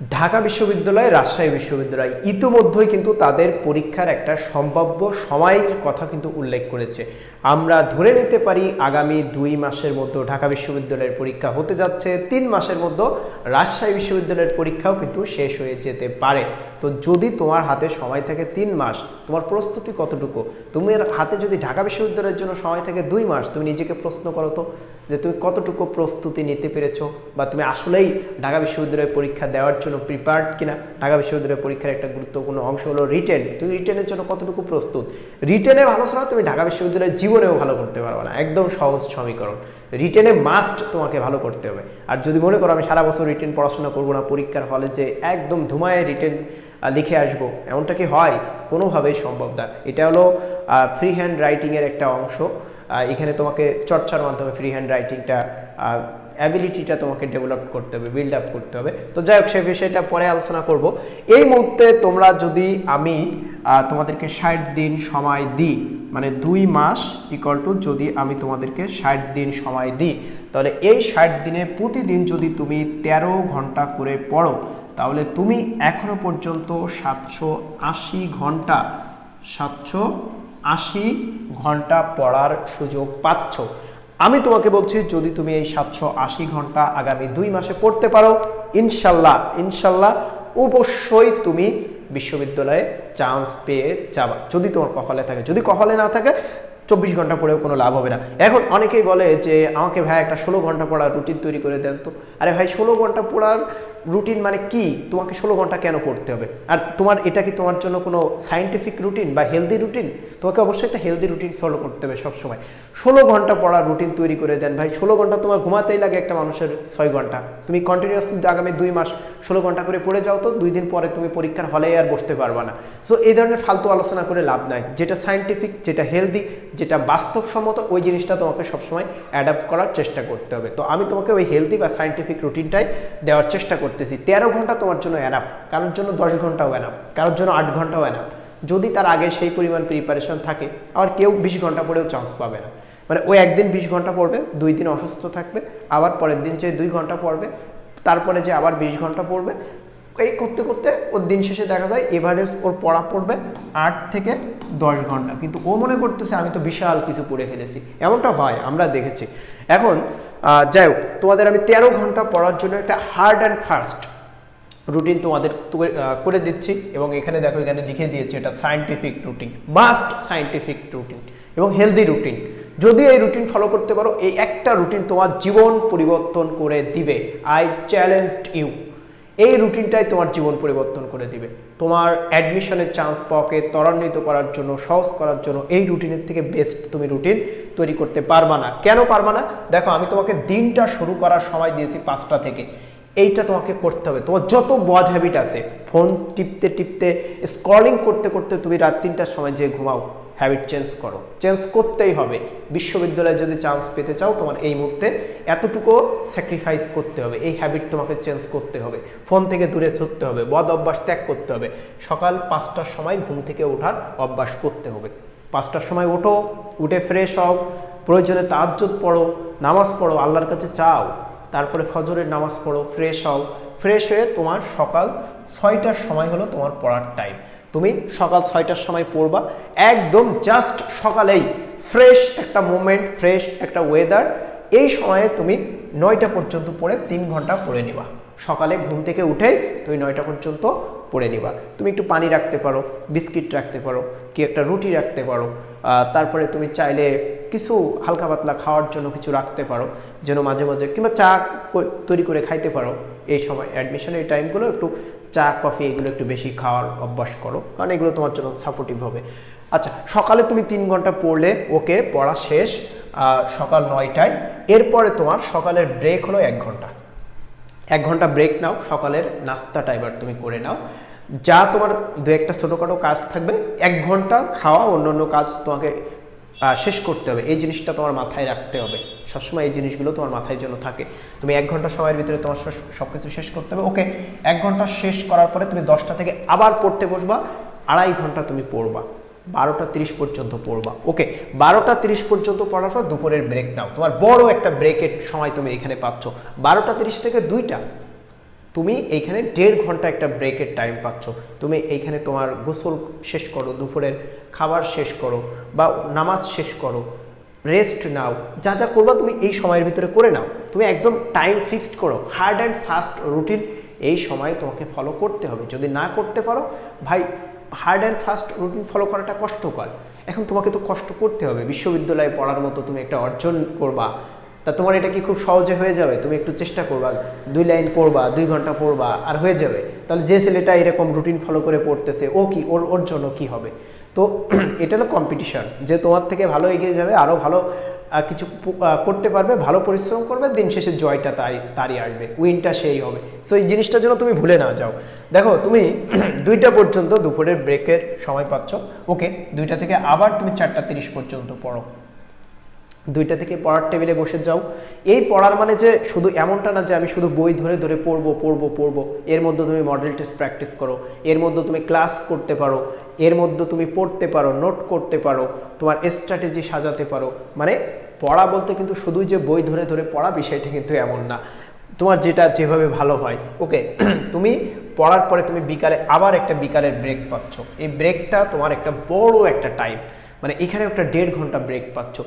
ঢাকা বিশ্ববিদ্যালয়, রাজশাহী বিশ্ববিদ্যালয় ইতিমধ্যেই কিন্তু তাদের পরীক্ষার একটা সম্ভাব্য সময়ের কথা কিন্তু উল্লেখ করেছে। আমরা ধরে নিতে পারি আগামী দুই মাসের মধ্যে ঢাকা বিশ্ববিদ্যালয়ের পরীক্ষা হতে যাচ্ছে, তিন মাসের মধ্যে রাজশাহী বিশ্ববিদ্যালয়ের পরীক্ষাও কিন্তু শেষ হয়ে যেতে পারে। তো যদি তোমার হাতে সময় থাকে তিন মাস, তোমার প্রস্তুতি কতটুকু? তুমি হাতে যদি ঢাকা বিশ্ববিদ্যালয়ের জন্য সময় থাকে দুই মাস, তুমি নিজেকে প্রশ্ন করো তো যে তুমি কতটুকু প্রস্তুতি নিতে পেরেছ বা তুমি আসলেই ঢাকা বিশ্ববিদ্যালয়ের পরীক্ষা দেওয়ার জন্য প্রিপেয়ার্ড কিনা? ঢাকা বিশ্ববিদ্যালয়ের পরীক্ষার একটা গুরুত্বপূর্ণ অংশ হলো রিটেন তুমি রিটেনের জন্য কতটুকু প্রস্তুত? রিটেনে ভালো ছাড়া তুমি ঢাকা বিশ্ববিদ্যালয়ের জীবনেও ভালো করতে পারবে না। একদম সহজ সমীকরণ। রিটেনে মাস্ট তোমাকে ভালো করতে হবে। আর যদি মনে করো আমি সারা বছর রিটেন পড়াশোনা করব না, পরীক্ষার হলে যে একদম ধুমায় রিটেন লিখে আসব। এমনটা কি হয়? কোনোভাবেই সম্ভব না। এটা হলো ফ্রি হ্যান্ড রাইটিংয়ের একটা অংশ। এখানে তোমাকে চর্চার মাধ্যমে ফ্রি হ্যান্ড রাইটিংটা অ্যাবিলিটিটা তোমাকে ডেভেলপ করতে হবে বিল্ড আপ করতে হবে। তো যাই হোক, সে বিষয়টা পরে আলোচনা করব। এই মুহূর্তে তোমরা যদি আমি তোমাদেরকে ষাট দিন সময় দিই মানে দুই মাস ইকুয়াল টু যদি আমি তোমাদেরকে ষাট দিন সময় দিই, তাহলে এই ষাট দিনে প্রতিদিন যদি তুমি তেরো ঘণ্টা করে পড়ো তাহলে তুমি এখনও পর্যন্ত সাতশো আশি ঘণ্টা, সাতশো আশি ঘণ্টা পড়ার সুযোগ পাচ্ছ। আমি তোমাকে বলছি, যদি তুমি এই সাতশো আশি ঘণ্টা আগামী দুই মাসে পড়তে পারো, ইনশাল্লাহ ইনশাল্লাহ অবশ্যই তুমি বিশ্ববিদ্যালয়ে চান্স পেয়ে যাবা। যদি তোমার কপালে থাকে, যদি কপালে না থাকে চব্বিশ ঘণ্টা পড়েও কোনো লাভ হবে না। এখন অনেকেই বলে যে, আমাকে ভাই একটা ষোলো ঘণ্টা পড়ার রুটিন তৈরি করে দেন তো। আরে ভাই, ষোলো ঘণ্টা পড়ার রুটিন মানে কি? তোমাকে ষোলো ঘণ্টা কেন পড়তে হবে? আর তোমার, এটা কি তোমার জন্য কোনো সাইন্টিফিক রুটিন বা হেলদি রুটিন তোমাকে অবশ্যই একটা হেলদি রুটিন ফলো করতে হবে সবসময়। ষোলো ঘণ্টা পড়ার রুটিন তৈরি করে দেন ভাই। ষোলো ঘণ্টা তোমার ঘুমাতেই লাগে একটা মানুষের ছয় ঘণ্টা। তুমি কন্টিনিউয়াসলি আগামী দুই মাস ষোলো ঘণ্টা করে পড়ে যাও তো, দুই দিন পরে তুমি পরীক্ষার হলে আর বসতে পারবা না। সো এই ধরনের ফালতু আলোচনা করে লাভ নাই। যেটা সাইন্টিফিক যেটা হেলদি যেটা বাস্তবসম্মত ওই জিনিসটা তোমাকে সবসময় অ্যাডাপ্ট করার চেষ্টা করতে হবে। তো আমি তোমাকে ওই হেলদি বা সাইন্টিফিক রুটিনটাই দেওয়ার চেষ্টা করতেছি। তেরো ঘণ্টা তোমার জন্য অ্যানাপ কারোর জন্য দশ ঘন্টাও অ্যানাপ কারোর জন্য আট ঘন্টাও অ্যানাপ যদি তার আগে সেই পরিমাণ প্রিপারেশন থাকে আর কেউ বিশ ঘণ্টা পরেও চান্স পাবে না। মানে ওই একদিন বিশ ঘণ্টা পড়বে, দুই দিন অসুস্থ থাকবে, আবার পরের দিন যে দুই ঘণ্টা পড়বে, তারপরে যে আবার বিশ ঘণ্টা পড়বে এই করতে করতে ওর দিন শেষে দেখা যায় এভারেজ ওর পড়া পড়বে আট থেকে দশ ঘণ্টা। কিন্তু ও মনে করতেছে, আমি তো বিশাল কিছু পড়ে ফেলেছি। এমনটা হয় আমরা দেখেছি। এখন যাই হোক, তোমাদের আমি তেরো ঘণ্টা পড়ার জন্য একটা হার্ড অ্যান্ড ফাস্ট রুটিন তোমাদের করে দিচ্ছি এবং এখানে দেখো, এখানে লিখে দিয়েছি এটা scientific routine must scientific routine এবং হেলদি রুটিন যদি এই রুটিন ফলো করতে পারো, এই একটা রুটিন তোমার জীবন পরিবর্তন করে দিবে। আই চ্যালেঞ্জড ইউ এই রুটিনটাই তোমার জীবন পরিবর্তন করে দিবে। তোমার অ্যাডমিশনের চান্স পাওয়াকে ত্বরান্বিত করার জন্য, সহজ করার জন্য এই রুটিনের থেকে বেস্ট তুমি রুটিন তৈরি করতে পারবা না। কেন পারবা না? দেখো, আমি তোমাকে দিনটা শুরু করার সময় দিয়েছি পাঁচটা থেকে। এইটা তোমাকে করতে হবে। তোমার যত বদ হ্যাবিট আছে ফোন টিপতে টিপতে স্ক্রলিং করতে করতে তুমি রাত তিনটার সময় যে ঘুমাও। হ্যাবিট চেঞ্জ করো। চেঞ্জ করতেই হবে। বিশ্ববিদ্যালয়ে যদি চান্স পেতে চাও, তোমার এই মুহূর্তে এতটুকু স্যাক্রিফাইস করতে হবে। এই হ্যাবিট তোমাকে চেঞ্জ করতে হবে। ফোন থেকে দূরে ছুটতে হবে। বদ অভ্যাস ত্যাগ করতে হবে। সকাল পাঁচটার সময় ঘুম থেকে ওঠার অভ্যাস করতে হবে। পাঁচটার সময় ওঠো, উঠে ফ্রেশ হও, প্রয়োজনে তাজ্জুদ পড়ো, নামাজ পড়ো, আল্লাহর কাছে চাও, তারপরে ফজরের নামাজ পড়ো ফ্রেশ হও। ফ্রেশ হয়ে তোমার সকাল ছয়টার সময় হলো তোমার পড়ার টাইম তুমি সকাল ছয়টার সময় পড়বা। একদম জাস্ট সকালেই ফ্রেশ একটা মোমেন্ট ফ্রেশ একটা ওয়েদার এই সময়ে তুমি নয়টা পর্যন্ত পড়ে তিন ঘণ্টা পড়ে নিবা। সকালে ঘুম থেকে উঠে তুমি নয়টা পর্যন্ত পড়ে নিবা। তুমি একটু পানি রাখতে পারো, বিস্কিট রাখতে পারো, কি একটা রুটি রাখতে পারো তারপরে তুমি চাইলে কিছু হালকা পাতলা খাওয়ার জন্য কিছু রাখতে পারো, যেন মাঝে মাঝে কিংবা চা তৈরি করে খাইতে পারো এই সময়। অ্যাডমিশনের টাইমগুলো একটু চা কফি এগুলো একটু বেশি খাওয়ার অভ্যাস করো, কারণ এগুলো তোমার জন্য সাপোর্টিভ হবে। আচ্ছা সকালে তুমি তিন ঘণ্টা পড়লে, ওকে, পড়া শেষ সকাল নয়টায়। এরপরে তোমার সকালের ব্রেক হলো এক ঘণ্টা। এক ঘণ্টা ব্রেক নাও, সকালের নাস্তাটা এবার তুমি করে নাও। যা তোমার দু একটা ছোটোখাটো কাজ থাকবে, এক ঘণ্টা খাওয়া অন্য অন্য কাজ তোমাকে শেষ করতে হবে। এই জিনিসটা তোমার মাথায় রাখতে হবে। সবসময় এই জিনিসগুলো তোমার মাথায় জন্য থাকে। তুমি এক ঘণ্টা সময়ের ভিতরে তোমার সব কিছু শেষ করতে হবে। ওকে, এক ঘণ্টা শেষ করার পরে তুমি দশটা থেকে আবার পড়তে বসবা। আড়াই ঘণ্টা তুমি পড়বা। বারোটা তিরিশ পর্যন্ত পড়বা। ওকে, বারোটা তিরিশ পর্যন্ত পড়ার পর দুপুরের ব্রেক নাও। তোমার বড় একটা ব্রেকের সময় তুমি এখানে পাচ্ছ। বারোটা তিরিশ থেকে দুইটা তুমি এইখানে দেড় ঘণ্টা একটা ব্রেকের টাইম পাচ্ছ। তুমি এইখানে তোমার গোসল শেষ করো, দুপুরের খাবার শেষ করো বা নামাজ শেষ করো। রেস্ট নাও। যা যা করবা তুমি এই সময়ের ভিতরে করে নাও। তুমি একদম টাইম ফিক্সড করো। হার্ড অ্যান্ড ফাস্ট রুটিন এই সময় তোমাকে ফলো করতে হবে। যদি না করতে পারো, ভাই hard and fast routine follow করাটা কষ্টকর। এখন তোমাকে তো কষ্ট করতে হবে। বিশ্ববিদ্যালয়ে পড়ার মতো তুমি একটা অর্জন করবা। তা তোমার এটা কি খুব সহজে হয়ে যাবে? তুমি একটু চেষ্টা করবা, দুই লাইন পড়বা, দুই ঘণ্টা পড়বা, আর হয়ে যাবে। তাহলে যে ছেলেটা এরকম রুটিন ফলো করে পড়তেছে, ও কি, ওর ওর জন্য কি হবে? তো এটা হলো কম্পিটিশন যে তোমার থেকে ভালো এগিয়ে যাবে আরও ভালো কিছু করতে পারবে, ভালো পরিশ্রম করবে, দিন শেষে জয়টা তারই তারই আসবে উইনটা সেই হবে। সো এই জিনিসটার জন্য তুমি ভুলে না যাও। দেখো, তুমি দুইটা পর্যন্ত দুপুরের ব্রেকের সময় পাচ্ছ। ওকে দুইটা থেকে আবার তুমি চারটা তিরিশ পর্যন্ত পড়ো। দুইটা থেকে পড়ার টেবিলে বসে যাও। এই পড়ার মানে যে শুধু এমনটা না যে আমি শুধু বই ধরে ধরে পড়ব পড়ব পড়ব। এর মধ্যে তুমি মডেল টেস্ট প্র্যাকটিস করো। এর মধ্যে তুমি ক্লাস করতে পারো। এর মধ্যে তুমি পড়তে পারো নোট করতে পারো। তোমার স্ট্র্যাটেজি সাজাতে পারো। মানে পড়া বলতে কিন্তু শুধুই যে বই ধরে ধরে পড়া বিষয়টা কিন্তু এমন না। তোমার যেটা যেভাবে ভালো হয়। ওকে তুমি পড়ার পরে তুমি বিকালে আবার একটা বিকালের ব্রেক পাচ্ছ। এই ব্রেকটা তোমার একটা বড় একটা টাইম মানে এখানে একটা দেড় ঘণ্টা ব্রেক পাচ্ছ।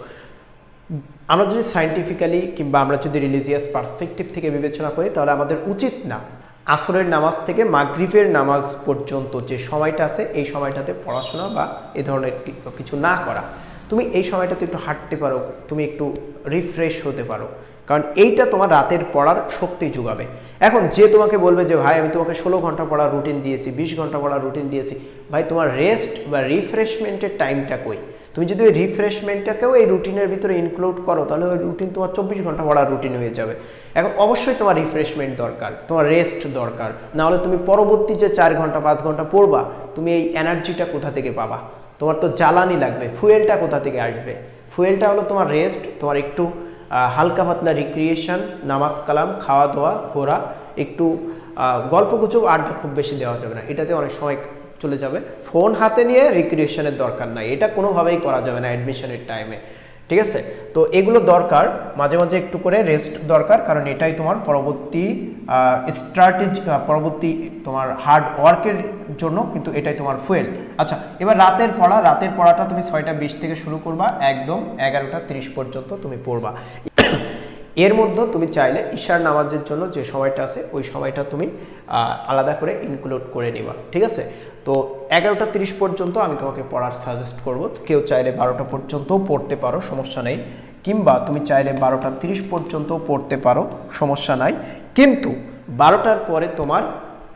আমরা যদি সায়েন্টিফিক্যালি কিংবা আমরা যদি রিলিজিয়াস পার্সপেক্টিভ থেকে বিবেচনা করি, তাহলে আমাদের উচিত না আসরের নামাজ থেকে মাগরিবের নামাজ পর্যন্ত যে সময়টা আছে, এই সময়টাতে পড়াশোনা বা এ ধরনের কিছু না করা। তুমি এই সময়টাতে একটু হাঁটতে পারো, তুমি একটু রিফ্রেশ হতে পারো। কারণ এইটা তোমার রাতের পড়ার শক্তি যোগাবে। এখন যে তোমাকে বলবে যে, ভাই, আমি তোমাকে ষোলো ঘণ্টা পড়ার রুটিন দিয়েছি, বিশ ঘণ্টা পড়ার রুটিন দিয়েছি। ভাই, তোমার রেস্ট বা রিফ্রেশমেন্টের টাইমটা কই? তুমি যদি ওই রিফ্রেশমেন্টটাকেও এই রুটিনের ভিতরে ইনক্লুড করো, তাহলে ওই রুটিন তোমার চব্বিশ ঘণ্টা পড়ার রুটিন হয়ে যাবে। এখন অবশ্যই তোমার রিফ্রেশমেন্ট দরকার, তোমার রেস্ট দরকার। নাহলে তুমি পরবর্তী যে চার ঘণ্টা, পাঁচ ঘণ্টা পড়বা, তুমি এই এনার্জিটা কোথা থেকে পাবা? তোমার তো জ্বালানি লাগবে ফুয়েলটা কোথা থেকে আসবে? ফুয়েলটা হলো তোমার রেস্ট তোমার একটু হালকা পাতলা রিক্রিয়েশন নামাজ কালাম খাওয়া দাওয়া ঘোরা, একটু গল্প গুজব আড্ডা খুব বেশি দেওয়া যাবে না। এটাতে অনেক সময় চলে যাবে। ফোন হাতে নিয়ে রিক্রিয়েশনের দরকার নাই। এটা কোনোভাবেই করা যাবে না অ্যাডমিশনের টাইমে ঠিক আছে? তো এগুলো দরকার। মাঝে মাঝে একটু করে রেস্ট দরকার, কারণ এটাই তোমার পরবর্তী স্ট্র্যাটেজি পরবর্তী তোমার হার্ড ওয়ার্কের জন্য কিন্তু এটাই তোমার ফুয়েল আচ্ছা এবার রাতের পড়া। রাতের পড়াটা তুমি ছয়টা বিশ থেকে শুরু করবা। একদম এগারোটা তিরিশ পর্যন্ত তুমি পড়বা। এর মধ্যে তুমি চাইলে ঈশার নামাজের জন্য যে সময়টা আছে, ওই সময়টা তুমি আলাদা করে ইনক্লুড করে নিবা। ঠিক আছে? তো এগারোটা তিরিশ পর্যন্ত আমি তোমাকে পড়ার সাজেস্ট করব। কেউ চাইলে বারোটা পর্যন্তও পড়তে পারো, সমস্যা নেই। কিংবা তুমি চাইলে বারোটা তিরিশ পর্যন্ত পড়তে পারো, সমস্যা নাই। কিন্তু বারোটার পরে তোমার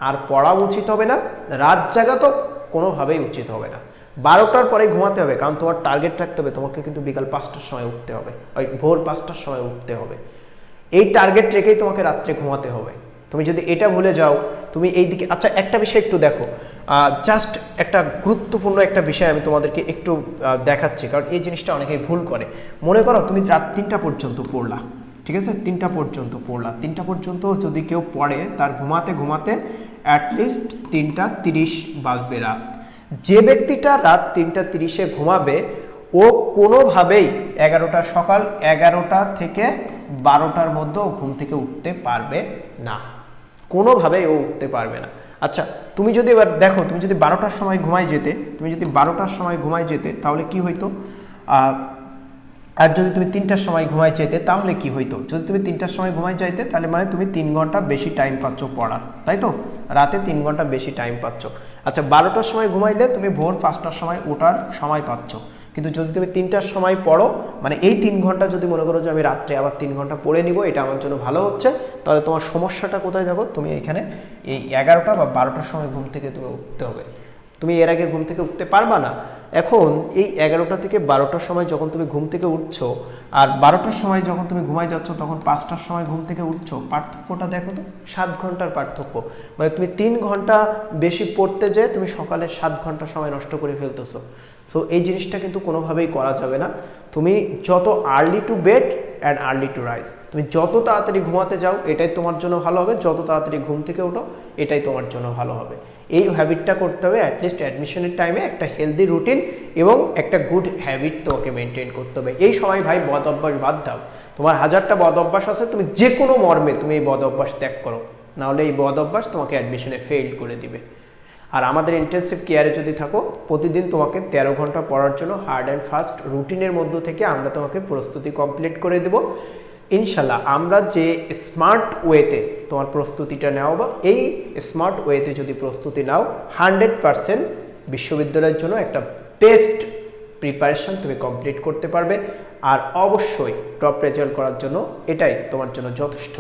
আর পড়া উচিত হবে না, রাত জাগা তো কোনোভাবেই উচিত হবে না। বারোটার পরে ঘুমাতে হবে, কারণ তোমার টার্গেট রাখতে হবে, তোমাকে কিন্তু বিকাল পাঁচটার সময় উঠতে হবে, ওই ভোর পাঁচটার সময় উঠতে হবে। এই টার্গেট রেখেই তোমাকে রাত্রে ঘুমাতে হবে। তুমি যদি এটা ভুলে যাও, তুমি এই দিকে আচ্ছা একটা বিষয় একটু দেখো। জাস্ট একটা গুরুত্বপূর্ণ একটা বিষয় আমি তোমাদেরকে একটু দেখাচ্ছি, কারণ এই জিনিসটা অনেকেই ভুল করে। মনে করো তুমি রাত তিনটা পর্যন্ত পড়লা, ঠিক আছে? তিনটা পর্যন্ত পড়লা। তিনটা পর্যন্ত যদি কেউ পড়ে, তার ঘুমাতে ঘুমাতে অ্যাটলিস্ট তিনটা তিরিশ বাজবে রাত। যে ব্যক্তিটা রাত তিনটা তিরিশে ঘুমাবে, ও কোনোভাবেই এগারোটা সকাল এগারোটা থেকে বারোটার মধ্যে ও ঘুম থেকে উঠতে পারবে না। কোনোভাবেই ও উঠতে পারবে না। আচ্ছা তুমি যদি এবার দেখো, তুমি যদি বারোটার সময় ঘুমাই যেতে, তুমি যদি বারোটার সময় ঘুমাই যেতে, তাহলে কি হইতো? আর যদি তুমি তিনটার সময় ঘুমাই যেতে, তাহলে কি হইতো? যদি তুমি তিনটার সময় ঘুমাই যাইতে, তাহলে মানে তুমি তিন ঘণ্টা বেশি টাইম পাচ্ছ পড়ার, তাই তো? রাতে তিন ঘণ্টা বেশি টাইম পাচ্ছ। আচ্ছা বারোটার সময় ঘুমাইলে তুমি ভোর পাঁচটার সময় ওঠার সময় পাচ্ছ। কিন্তু যদি তুমি তিনটার সময় পড়ো মানে এই তিন ঘণ্টা যদি মনে করো যে আমি রাত্রে আবার তিন ঘণ্টা পড়ে নিব, এটা আমার জন্য ভালো হচ্ছে, তাহলে তোমার সমস্যাটা কোথায় দেখো? তুমি এখানে এই এগারোটা বা বারোটার সময় ঘুম থেকে তুমি উঠতে হবে। তুমি এর আগে ঘুম থেকে উঠতে পারবা না। এখন এই এগারোটা থেকে বারোটার সময় যখন তুমি ঘুম থেকে উঠছো, আর বারোটার সময় যখন তুমি ঘুমাই যাচ্ছ, তখন পাঁচটার সময় ঘুম থেকে উঠছো, পার্থক্যটা দেখো তো, সাত ঘণ্টার পার্থক্য। মানে তুমি তিন ঘণ্টা বেশি পড়তে যেয়ে তুমি সকালে সাত ঘণ্টা সময় নষ্ট করে ফেলতেছো। সো এই জিনিসটা কিন্তু কোনোভাবেই করা যাবে না। তুমি যত early to bed and early to rise তুমি যত তাড়াতাড়ি ঘুমাতে যাও, এটাই তোমার জন্য ভালো হবে। যত তাড়াতাড়ি ঘুম থেকে ওঠো, এটাই তোমার জন্য ভালো হবে। এই হ্যাবিটটা করতে হবে অ্যাটলিস্ট অ্যাডমিশনের টাইমে একটা হেলদি রুটিন এবং একটা গুড হ্যাবিট তোমাকে মেনটেন করতে হবে। এই সময় ভাই বদ অভ্যাস বাদ দাও। তোমার হাজারটা বদ অভ্যাস আছে, তুমি যে কোনো মর্মে তুমি এই বদ অভ্যাস ত্যাগ করো। নাহলে এই বদ অভ্যাস তোমাকে অ্যাডমিশনে ফেইল করে দিবে। আর আমাদের ইন্টেন্সিভ কেয়ারে যদি থাকো প্রতিদিন তোমাকে তেরো ঘণ্টা পড়ার জন্য হার্ড অ্যান্ড ফাস্ট রুটিনের মধ্য থেকে আমরা তোমাকে প্রস্তুতি কমপ্লিট করে দেব। ইনশাল্লাহ আমরা যে স্মার্ট ওয়েতে তোমার প্রস্তুতিটা নেওয়া বা এই স্মার্ট ওয়েতে যদি প্রস্তুতি নাও হান্ড্রেড পারসেন্ট বিশ্ববিদ্যালয়ের জন্য একটা বেস্ট প্রিপারেশন তুমি কমপ্লিট করতে পারবে। আর অবশ্যই টপ রেজাল্ট করার জন্য এটাই তোমার জন্য যথেষ্ট।